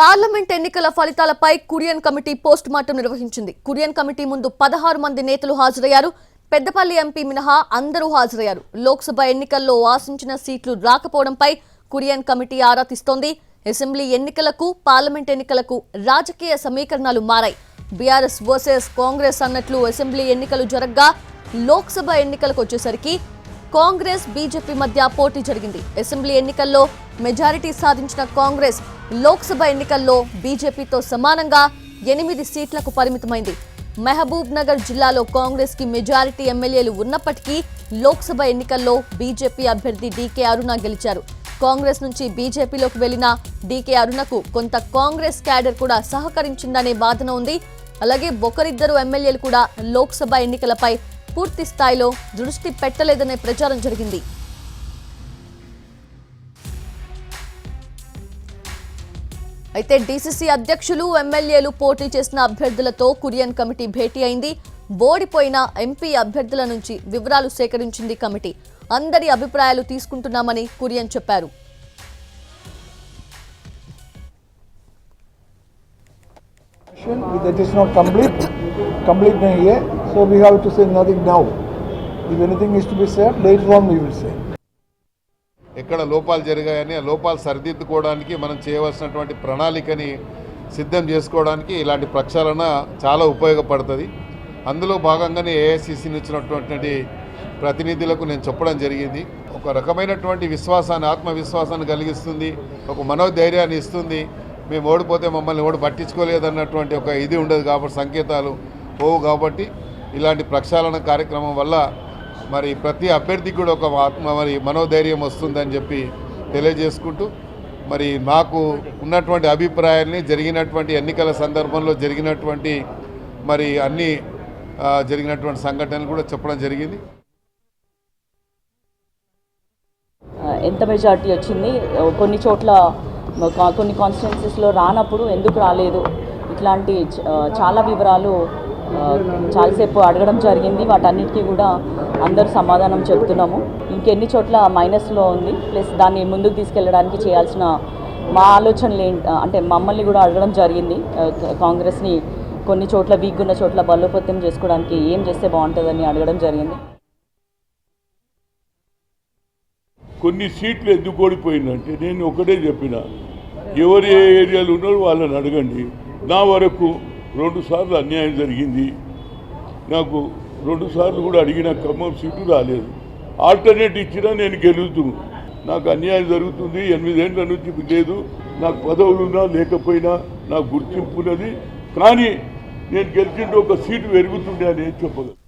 Parliament ఎన్నికల ఫలితాలపై Kurian committee post mortem నిర్వహించింది. కురియన్ కమిటీ ముందు పదహారు మంది నేతలు హాజరయ్యారు. పెద్దపల్లి ఎంపీ మినహా అందరూ హాజరయ్యారు. లోక్సభ ఎన్నికల్లో ఆశించిన సీట్లు రాకపోవడంపై కురియన్ కమిటీ ఆరా తీస్తోంది. అసెంబ్లీ ఎన్నికలకు పార్లమెంట్ ఎన్నికలకు రాజకీయ సమీకరణాలు మారాయి. బీఆర్ఎస్ వర్సెస్ కాంగ్రెస్ అన్నట్లు అసెంబ్లీ ఎన్నికలు జరగ్గా లోక్సభ ఎన్నికలకు వచ్చేసరికి కాంగ్రెస్ బీజేపీ మధ్య పోటీ జరిగింది. అసెంబ్లీ ఎన్నికల్లో మెజారిటీ సాధించిన కాంగ్రెస్ లోక్సభ ఎన్నికల్లో బీజేపీతో సమానంగా ఎనిమిది సీట్లకు పరిమితమైంది. మహబూబ్ నగర్ జిల్లాలో కాంగ్రెస్కి మెజారిటీ ఎమ్మెల్యేలు ఉన్నప్పటికీ లోక్సభ ఎన్నికల్లో బీజేపీ అభ్యర్థి డీకే అరుణ గెలిచారు. కాంగ్రెస్ నుంచి బీజేపీలోకి వెళ్ళిన డీకే అరుణకు కొంత కాంగ్రెస్ క్యాడర్ కూడా సహకరించిందనే వాదన ఉంది. అలాగే ఒకరిద్దరు ఎమ్మెల్యేలు కూడా లోక్సభ ఎన్నికలపై పూర్తి స్థాయిలో దృష్టి పెట్టలేదనే ప్రచారం జరిగింది. అయితే డీసీసీ అధ్యక్షులు ఎమ్మెల్యేలు పోటీ చేసిన అభ్యర్థులతో కురియన్ కమిటీ భేటీ అయింది. ఓడిపోయిన ఎంపీ అభ్యర్థుల నుంచి వివరాలు సేకరించింది కమిటీ. అందరి అభిప్రాయాలు తీసుకుంటున్నామని కురియన్ చెప్పారు. That is not complete. So nahi hai. So we have to say nothing now. If anything is to be said, later on we will say. ఎక్కడ లోపాలు జరిగాయని ఆ లోపాలు సరిదిద్దుకోవడానికి మనం చేయవలసినటువంటి ప్రణాళికని సిద్ధం చేసుకోవడానికి ఇలాంటి ప్రక్షాళన చాలా ఉపయోగపడుతుంది అందులో భాగంగానే ఏఐసిసి ఇచ్చినటువంటి ప్రతినిధులకు నేను చెప్పడం జరిగింది ఒక రకమైనటువంటి విశ్వాసాన్ని ఆత్మవిశ్వాసాన్ని కలిగిస్తుంది ఒక మనోధైర్యాన్ని ఇస్తుంది మేము ఓడిపోతే మమ్మల్ని ఓడి పట్టించుకోలేదన్నటువంటి ఒక ఇది ఉండదు కాబట్టి సంకేతాలు పోవు కాబట్టి ఇలాంటి ప్రక్షాళన కార్యక్రమం వల్ల మరి ప్రతి అభ్యర్థికి కూడా ఒక ఆత్మ మరి మనోధైర్యం వస్తుందని చెప్పి తెలియజేసుకుంటూ మరి నాకు ఉన్నటువంటి అభిప్రాయాల్ని జరిగినటువంటి ఎన్నికల సందర్భంలో జరిగినటువంటి మరి అన్ని జరిగినటువంటి సంఘటనలు కూడా చెప్పడం జరిగింది. ఎంత మెజార్టీ వచ్చింది? కొన్ని చోట్ల కొన్ని కాన్స్టిట్యున్సీస్లో రానప్పుడు ఎందుకు రాలేదు? ఇట్లాంటి చాలా వివరాలు చాలాసేపు అడగడం జరిగింది. వాటన్నిటికీ కూడా అందరూ సమాధానం చెప్తున్నాము. ఇంకెన్ని చోట్ల మైనస్లో ఉంది. ప్లస్ దాన్ని ముందుకు తీసుకెళ్ళడానికి చేయాల్సిన మా ఆలోచనలు ఏంటి? అంటే మమ్మల్ని కూడా అడగడం జరిగింది. కాంగ్రెస్ని కొన్ని చోట్ల వీక్ ఉన్న చోట్ల బలోపేతం చేసుకోవడానికి ఏం చేస్తే బాగుంటుందని అడగడం జరిగింది. కొన్ని సీట్లు ఎందుకు ఓడిపోయిందంటే నేను ఒకటే చెప్పిన. ఎవరు ఏ ఏరియాలో ఉన్నారో వాళ్ళని అడగండి. నా వరకు రెండు సార్లు అన్యాయం జరిగింది. నాకు రెండు సార్లు కూడా అడిగిన ఖమ్మం సీటు రాలేదు. ఆల్టర్నేట్ ఇచ్చినా నేను గెలుతూ. నాకు అన్యాయం జరుగుతుంది. ఎనిమిదేళ్ళ నుంచి లేదు. నాకు పదవులున్నా లేకపోయినా నాకు గుర్తింపు ఉన్నది. కానీ నేను గెలిచింటే ఒక సీటు పెరుగుతుండే అని చెప్పగలను?